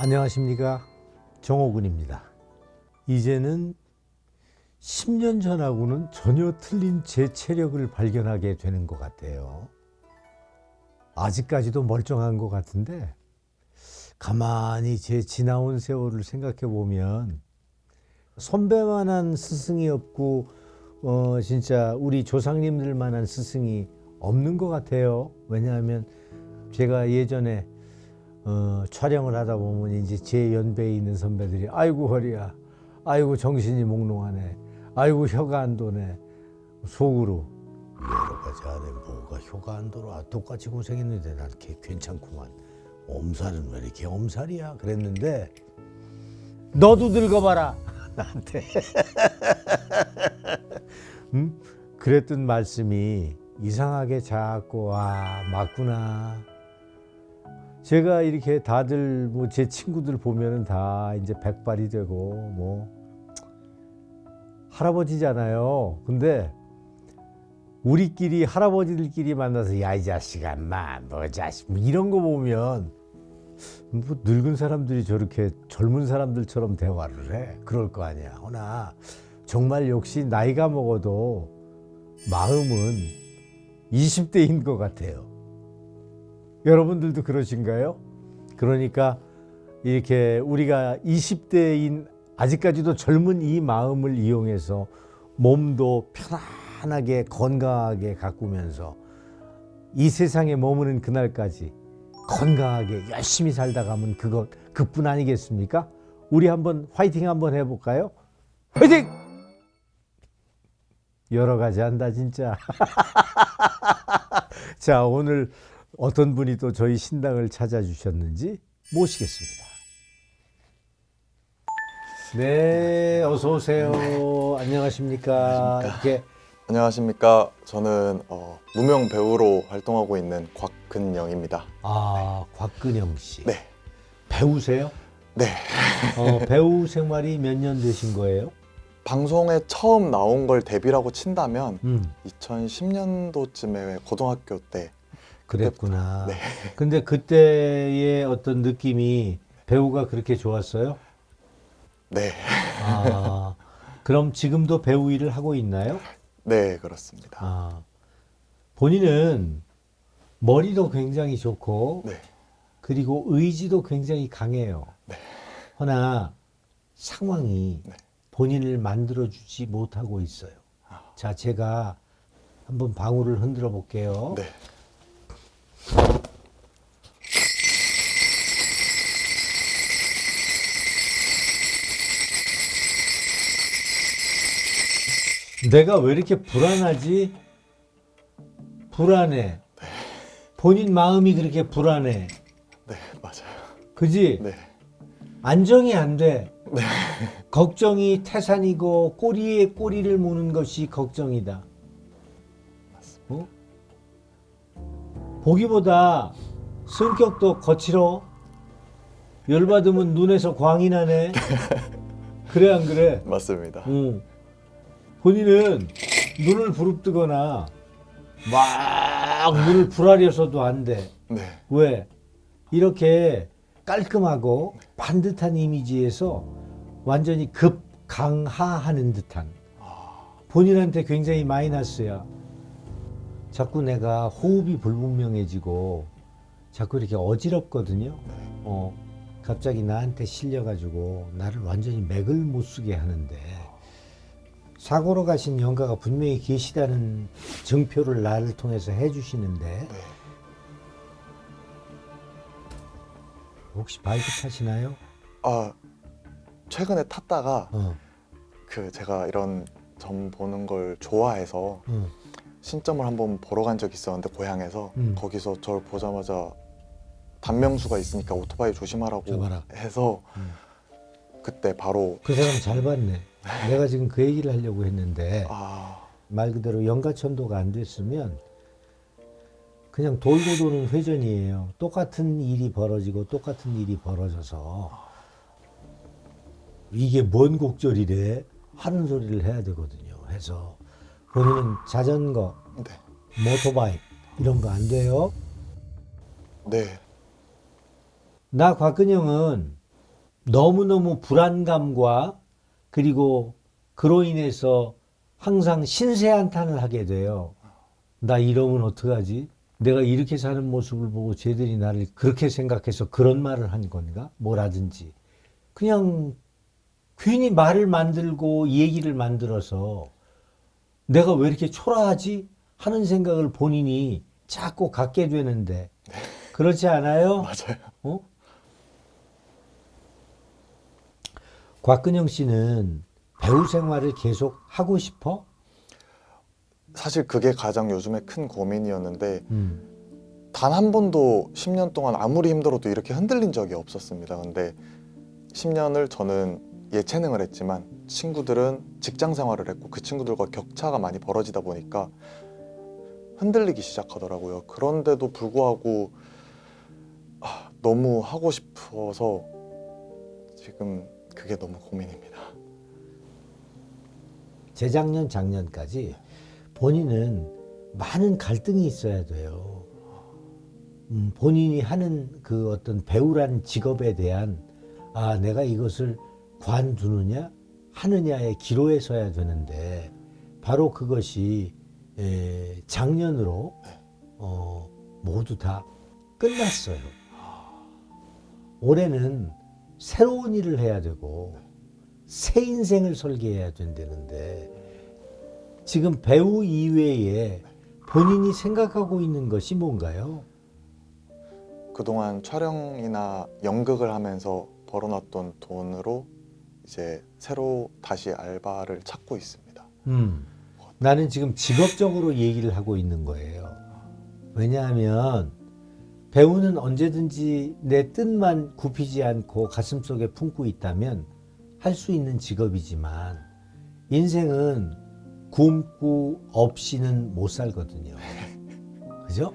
안녕하십니까 정호군입니다. 이제는 10년 전하고는 전혀 틀린 제 체력을 발견하게 되는 것 같아요. 아직까지도 멀쩡한 것 같은데 가만히 제 지나온 세월을 생각해 보면 선배만한 스승이 없고 어 진짜 우리 조상님들만한 스승이 없는 것 같아요. 왜냐하면 제가 예전에 어, 촬영을 하다 보면 이제 제 연배에 있는 선배들이 아이고 허리야, 아이고 정신이 몽롱하네, 아이고 혀가 안 도네. 속으로 여러 가지 안에 뭐가 혀가 안 돌아 똑같이 고생했는데 난 걔 괜찮구만. 엄살은 왜 이렇게 엄살이야? 그랬는데 너도 늙어봐라. 나한테. 음? 그랬던 말씀이 이상하게 자꾸 와 맞구나 제가 이렇게 다들 뭐 제 친구들 보면은 다 이제 백발이 되고 뭐 할아버지잖아요. 근데 우리끼리 할아버지들끼리 만나서 야 이 자식아 마뭐 자식 뭐 이런 거 보면 뭐 늙은 사람들이 저렇게 젊은 사람들처럼 대화를 해 그럴 거 아니야. 허나 정말 역시 나이가 먹어도 마음은 20대인 것 같아요. 여러분들도 그러신가요? 그러니까 이렇게 우리가 20대인 아직까지도 젊은 이 마음을 이용해서 몸도 편안하게 건강하게 가꾸면서 이 세상에 머무는 그날까지 건강하게 열심히 살다 가면 그것 그뿐 아니겠습니까? 우리 한번 화이팅 한번 해볼까요? 화이팅! 여러 가지 한다 진짜. 자 오늘 어떤 분이 또 저희 신당을 찾아주셨는지 모시겠습니다. 네, 어서 오세요. 안녕하십니까. 이렇게 안녕하십니까. 저는 어, 무명 배우로 활동하고 있는 곽근영입니다. 아 곽근영 씨 네. 배우세요? 네. 어, 배우 생활이 몇 년 되신 거예요? 방송에 처음 나온 걸 데뷔라고 친다면 음, 2010년도쯤에 고등학교 때 그랬구나. 네. 근데 그때의 어떤 느낌이 배우가 그렇게 좋았어요? 네. 아, 그럼 지금도 배우 일을 하고 있나요? 네, 그렇습니다. 아, 본인은 머리도 굉장히 좋고 네. 그리고 의지도 굉장히 강해요. 네. 허나 상황이 네. 본인을 만들어주지 못하고 있어요. 아. 자, 제가 한번 방울을 흔들어 볼게요. 네. 내가 왜 이렇게 불안하지? 불안해. 본인 마음이 그렇게 불안해. 네, 맞아요. 그지? 네. 안정이 안 돼. 네. 걱정이 태산이고 꼬리에 꼬리를 무는 것이 걱정이다. 보기보다 성격도 거칠어. 열받으면 눈에서 광이 나네. 그래 안 그래? 맞습니다. 응. 본인은 눈을 부릅뜨거나 막 눈을 부라려서도 안 돼. 네. 왜? 이렇게 깔끔하고 반듯한 이미지에서 완전히 급강하하는 듯한 본인한테 굉장히 마이너스야. 자꾸 내가 호흡이 불분명해지고 자꾸 이렇게 어지럽거든요. 어, 갑자기 나한테 실려가지고 나를 완전히 맥을 못 쓰게 하는데 사고로 가신 영가가 분명히 계시다는 증표를 나를 통해서 해주시는데 네. 혹시 바이크 타시나요? 아, 최근에 탔다가 어, 그 제가 이런 점 보는 걸 좋아해서 어. 신점을 한번 보러 간 적이 있었는데 고향에서 음. 거기서 저를 보자마자 단명수가 있으니까 오토바이 조심하라고 줘봐라. 해서 음. 그때 바로 그 사람 잘 봤네. 내가 지금 그 얘기를 하려고 했는데 아 말 그대로 연가천도가 안 됐으면 그냥 돌고 도는 회전이에요. 똑같은 일이 벌어지고 똑같은 일이 벌어져서 이게 뭔 곡절이래 하는 소리를 해야 되거든요. 해서 본인은 자전거, 네. 모토바이 이런 거 안 돼요. 네. 나 곽근영은 너무너무 불안감과 그리고 그로 인해서 항상 신세한탄을 하게 돼요. 나 이러면 어떡하지? 내가 이렇게 사는 모습을 보고 쟤들이 나를 그렇게 생각해서 그런 말을 한 건가? 뭐라든지. 그냥 괜히 말을 만들고 얘기를 만들어서 내가 왜 이렇게 초라하지? 하는 생각을 본인이 자꾸 갖게 되는데 그렇지 않아요? 맞아요. 어? 곽근영 씨는 배우 생활을 계속 하고 싶어? 사실 그게 가장 요즘에 큰 고민이었는데 음. 단 한 번도 10년 동안 아무리 힘들어도 이렇게 흔들린 적이 없었습니다. 근데 10년을 저는 예체능을 했지만 친구들은 직장 생활을 했고 그 친구들과 격차가 많이 벌어지다 보니까 흔들리기 시작하더라고요. 그런데도 불구하고 아, 너무 하고 싶어서 지금 그게 너무 고민입니다. 재작년 작년까지 본인은 많은 갈등이 있어야 돼요. 음, 본인이 하는 그 어떤 배우란 직업에 대한 아 내가 이것을 관두느냐 하느냐의 기로에 서야 되는데 바로 그것이 에, 작년으로 어, 모두 다 끝났어요. 올해는 새로운 일을 해야 되고 새 인생을 설계해야 된다는데 지금 배우 이외에 본인이 생각하고 있는 것이 뭔가요? 그동안 촬영이나 연극을 하면서 벌어놨던 돈으로 이제 새로 다시 알바를 찾고 있습니다. 음, 나는 지금 직업적으로 얘기를 하고 있는 거예요. 왜냐하면 배우는 언제든지 내 뜻만 굽히지 않고 가슴속에 품고 있다면 할 수 있는 직업이지만 인생은 굶고 없이는 못 살거든요. 그죠?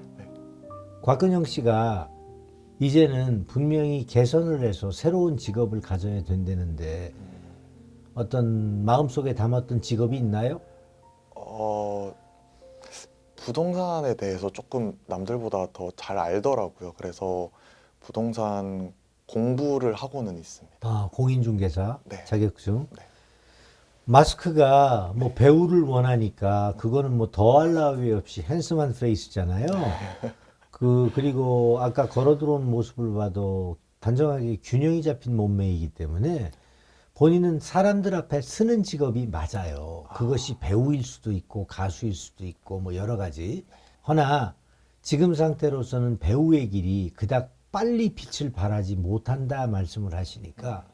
곽근영 씨가 이제는 분명히 개선을 해서 새로운 직업을 가져야 된다는데 어떤 마음속에 담았던 직업이 있나요? 어, 부동산에 대해서 조금 남들보다 더 잘 알더라고요. 그래서 부동산 공부를 하고는 있습니다. 아, 공인중개사 네. 자격증. 네. 마스크가 뭐 배우를 원하니까 그거는 뭐 더할 나위 없이 핸스만 페이스잖아요. 그 그리고 아까 걸어 들어온 모습을 봐도 단정하게 균형이 잡힌 몸매이기 때문에 본인은 사람들 앞에 쓰는 직업이 맞아요. 그것이 배우일 수도 있고 가수일 수도 있고 뭐 여러 가지. 허나 지금 상태로서는 배우의 길이 그닥 빨리 빛을 발하지 못한다 말씀을 하시니까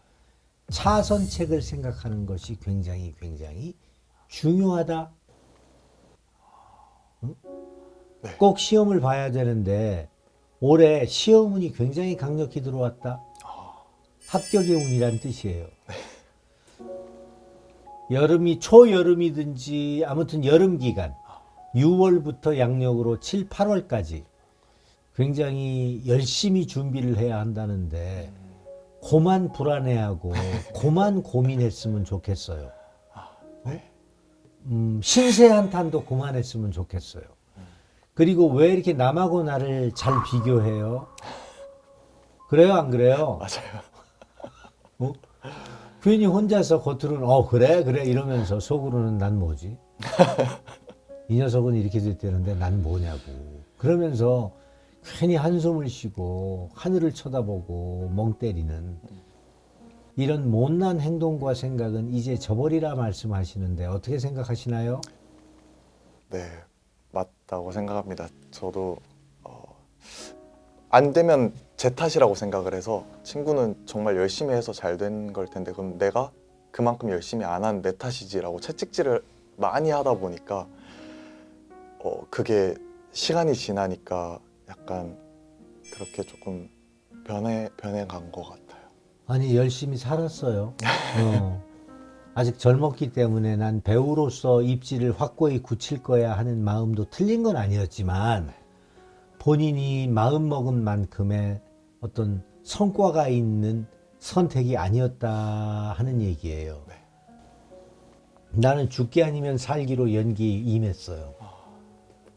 차선책을 생각하는 것이 굉장히 굉장히 중요하다. 응? 네. 꼭 시험을 봐야 되는데 올해 시험운이 굉장히 강력히 들어왔다. 합격의 운이란 뜻이에요. 여름이 초여름이든지 아무튼 여름 기간 6월부터 양력으로 7, 8월까지 굉장히 열심히 준비를 해야 한다는데 고만 불안해하고 고만 고민했으면 좋겠어요. 어? 음, 신세한탄도 그만했으면 좋겠어요. 그리고 왜 이렇게 남하고 나를 잘 비교해요? 그래요, 안 그래요? 맞아요. 어? 괜히 혼자서 겉으로는 어 그래 그래 이러면서 속으로는 난 뭐지? 이 녀석은 이렇게 됐다는데 난 뭐냐고 그러면서 괜히 한숨을 쉬고 하늘을 쳐다보고 멍 때리는 이런 못난 행동과 생각은 이제 저버리라 말씀하시는데 어떻게 생각하시나요? 네, 맞다고 생각합니다. 저도 어, 안 되면 제 탓이라고 생각을 해서 친구는 정말 열심히 해서 잘 된 걸 텐데 그럼 내가 그만큼 열심히 안 한 내 탓이지라고 채찍질을 많이 하다 보니까 어, 그게 시간이 지나니까 약간 그렇게 조금 변해 변해간 것 같아요. 아니 열심히 살았어요. 어. 아직 젊었기 때문에 난 배우로서 입지를 확고히 굳힐 거야 하는 마음도 틀린 건 아니었지만 본인이 마음 먹은 만큼의 어떤 성과가 있는 선택이 아니었다 하는 얘기예요. 네. 나는 죽기 아니면 살기로 연기에 임했어요.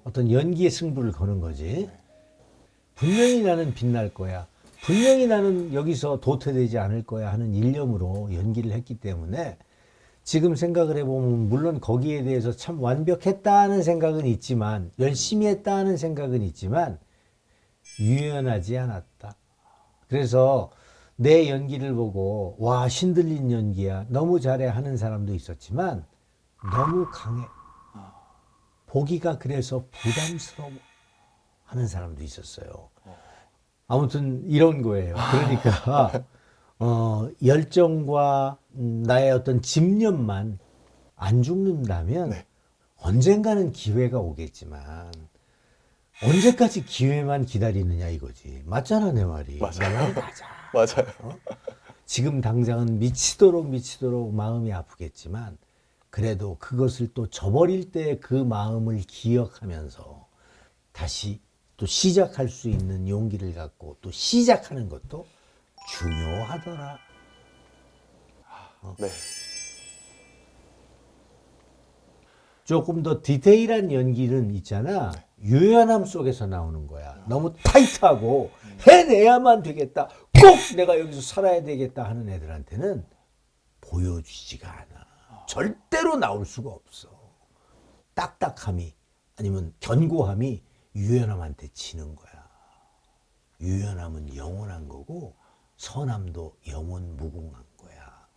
어떤 연기의 승부를 거는 거지. 분명히 나는 빛날 거야. 분명히 나는 여기서 도태되지 않을 거야 하는 일념으로 연기를 했기 때문에 지금 생각을 해보면 물론 거기에 대해서 참 완벽했다는 생각은 있지만 열심히 했다는 생각은 있지만 유연하지 않았다. 그래서 내 연기를 보고 와 신들린 연기야 너무 잘해 하는 사람도 있었지만 너무 강해 보기가 그래서 부담스러워 하는 사람도 있었어요. 아무튼 이런 거예요. 그러니까 어, 열정과 음, 나의 어떤 집념만 안 죽는다면 네. 언젠가는 기회가 오겠지만 언제까지 기회만 기다리느냐 이거지. 맞잖아 내 말이. 맞아요. 맞아. 맞아요. 지금 당장은 미치도록 미치도록 마음이 아프겠지만 그래도 그것을 또 저버릴 때 그 마음을 기억하면서 다시 또 시작할 수 있는 용기를 갖고 또 시작하는 것도 중요하더라. 네. 조금 더 디테일한 연기는 있잖아. 유연함 속에서 나오는 거야. 너무 타이트하고 해내야만 되겠다. 꼭 내가 여기서 살아야 되겠다 하는 애들한테는 보여주지가 않아. 절대로 나올 수가 없어. 딱딱함이 아니면 견고함이 유연함한테 지는 거야. 유연함은 영원한 거고 선함도 영원 무궁한 거야.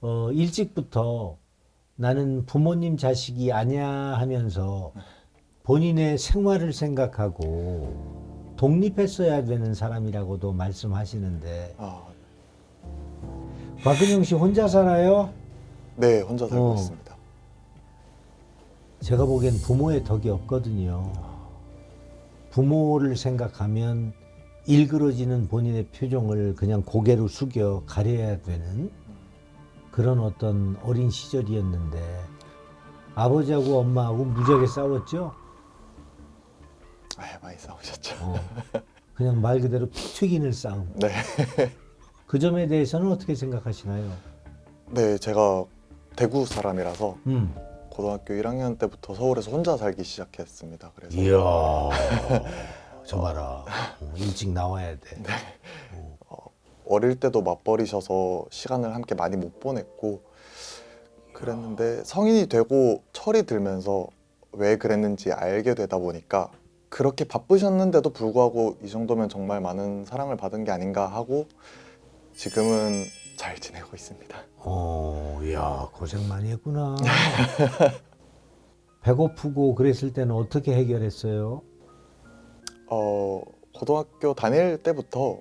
어, 일찍부터 나는 부모님 자식이 아니야 하면서 본인의 생활을 생각하고 독립했어야 되는 사람이라고도 말씀하시는데 아, 박근영 씨 혼자 살아요? 네, 혼자 살고 어. 있습니다. 제가 보기엔 부모의 덕이 없거든요. 부모를 생각하면 일그러지는 본인의 표정을 그냥 고개로 숙여 가려야 되는 그런 어떤 어린 시절이었는데 아버지하고 엄마하고 무지하게 싸웠죠. 아, 많이 싸우셨죠. 어. 그냥 말 그대로 피 튀기는 싸움. 네. 그 점에 대해서는 어떻게 생각하시나요? 네, 제가 대구 사람이라서 음. 고등학교 1학년 때부터 서울에서 혼자 살기 시작했습니다. 그래서 이야, 저 봐라. 어, 일찍 나와야 돼. 어릴 때도 맞벌이셔서 시간을 함께 많이 못 보냈고 그랬는데 성인이 되고 철이 들면서 왜 그랬는지 알게 되다 보니까 그렇게 바쁘셨는데도 불구하고 이 정도면 정말 많은 사랑을 받은 게 아닌가 하고 지금은 잘 지내고 있습니다. 어, 야 고생 많이 했구나. 배고프고 그랬을 때는 어떻게 해결했어요? 어, 고등학교 다닐 때부터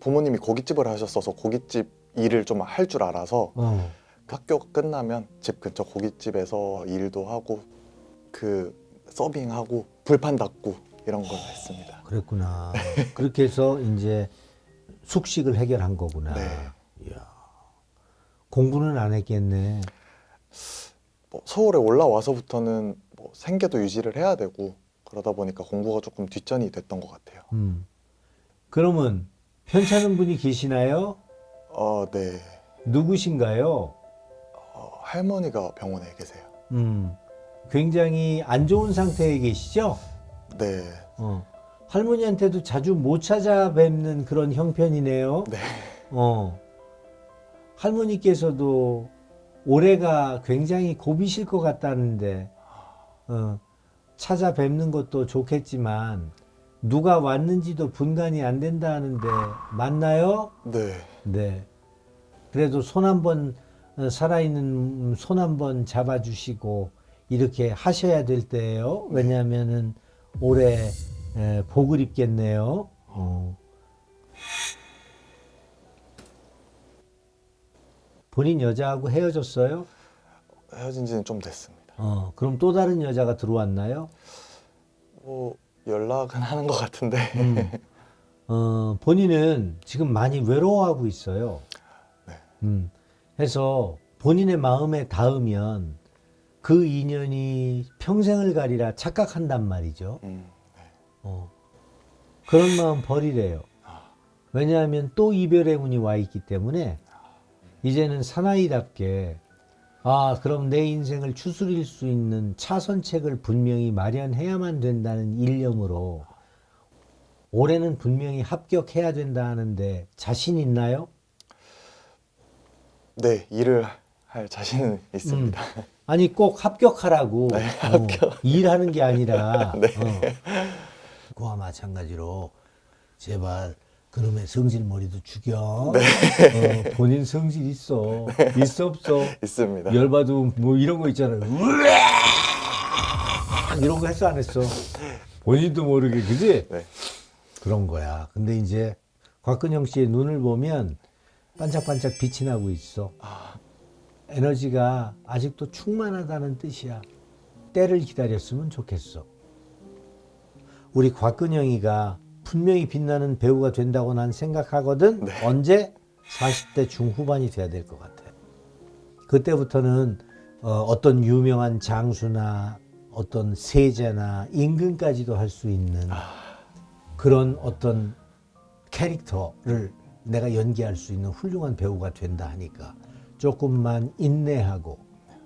부모님이 고깃집을 하셨어서 고깃집 일을 좀 할 줄 알아서 어, 학교 끝나면 집 근처 고깃집에서 일도 하고 그 서빙하고 불판 닦고 이런 걸 했습니다. 그랬구나. 그렇게 해서 이제 숙식을 해결한 거구나. 네. 이야, 공부는 안 했겠네. 뭐 서울에 올라와서부터는 뭐 생계도 유지를 해야 되고 그러다 보니까 공부가 조금 뒷전이 됐던 것 같아요. 음. 그러면 편찮은 분이 계시나요? 어, 네. 누구신가요? 어, 할머니가 병원에 계세요. 음, 굉장히 안 좋은 상태에 계시죠? 네. 어. 할머니한테도 자주 못 찾아뵙는 그런 형편이네요. 네. 어. 할머니께서도 올해가 굉장히 고비실 것 같다는데, 어, 찾아뵙는 것도 좋겠지만, 누가 왔는지도 분간이 안 된다는데, 맞나요? 네. 네. 그래도 손 한번 어, 살아있는 손 한번 잡아주시고 이렇게 하셔야 될 때예요. 왜냐하면은 올해 에, 복을 입겠네요. 어. 본인 여자하고 헤어졌어요? 헤어진 지는 좀 됐습니다. 어, 그럼 또 다른 여자가 들어왔나요? 뭐 연락은 하는 것 같은데. 음. 어, 본인은 지금 많이 외로워하고 있어요. 네. 음, 해서 본인의 마음에 닿으면 그 인연이 평생을 가리라 착각한단 말이죠. 음, 네. 어. 그런 마음 버리래요. 왜냐하면 또 이별의 운이 와 있기 때문에 이제는 사나이답게 아, 그럼 내 인생을 추스릴 수 있는 차선책을 분명히 마련해야만 된다는 일념으로 올해는 분명히 합격해야 된다 하는데 자신 있나요? 네, 일을 할 자신은 있습니다. 아니 꼭 합격하라고 네, 어, 일하는 게 아니라 네. 어. 그와 마찬가지로 제발 그놈의 성질 머리도 죽여. 어, 본인 성질 있어. 있어 없어? 있습니다. 열받음 뭐 이런 거 있잖아요. 으악! 이런 거 했어 안 했어? 본인도 모르게 그지? 네. 그런 거야. 근데 이제 곽근영 씨의 눈을 보면 반짝반짝 빛이 나고 있어. 아, 에너지가 아직도 충만하다는 뜻이야. 때를 기다렸으면 좋겠어. 우리 곽근영이가 분명히 빛나는 배우가 된다고 난 생각하거든. 언제? 40대 중후반이 돼야 될 것 같아. 그때부터는 어, 어떤 유명한 장수나 어떤 세자나 임금까지도 할 수 있는 그런 어떤 캐릭터를 내가 연기할 수 있는 훌륭한 배우가 된다 하니까 조금만 인내하고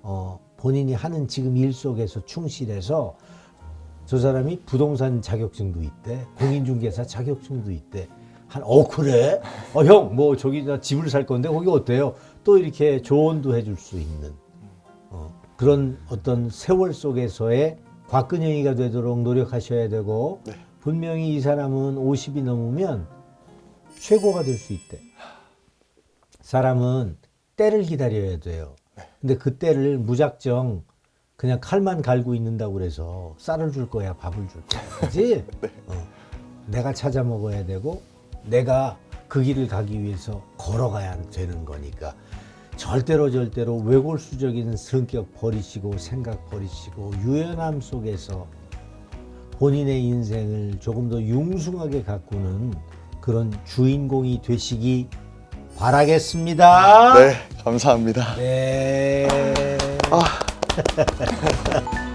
어, 본인이 하는 지금 일 속에서 충실해서 저 사람이 부동산 자격증도 있대 공인중개사 자격증도 있대 한 어 그래 어 형 뭐 저기 나 집을 살 건데 거기 어때요 또 이렇게 조언도 해줄 수 있는 어, 그런 어떤 세월 속에서의 곽근영이가 되도록 노력하셔야 되고 네. 분명히 이 사람은 50이 넘으면 최고가 될 수 있대. 사람은 때를 기다려야 돼요. 근데 그 때를 무작정 그냥 칼만 갈고 있는다고 그래서 쌀을 줄 거야, 밥을 줄 거야. 그지? 어. 내가 찾아 먹어야 되고 내가 그 길을 가기 위해서 걸어가야 되는 거니까 절대로 절대로 외골수적인 성격 버리시고 생각 버리시고 유연함 속에서 본인의 인생을 조금 더 융숭하게 가꾸는 그런 주인공이 되시기 바라겠습니다. 네, 감사합니다. 네. 아. ハハハハ。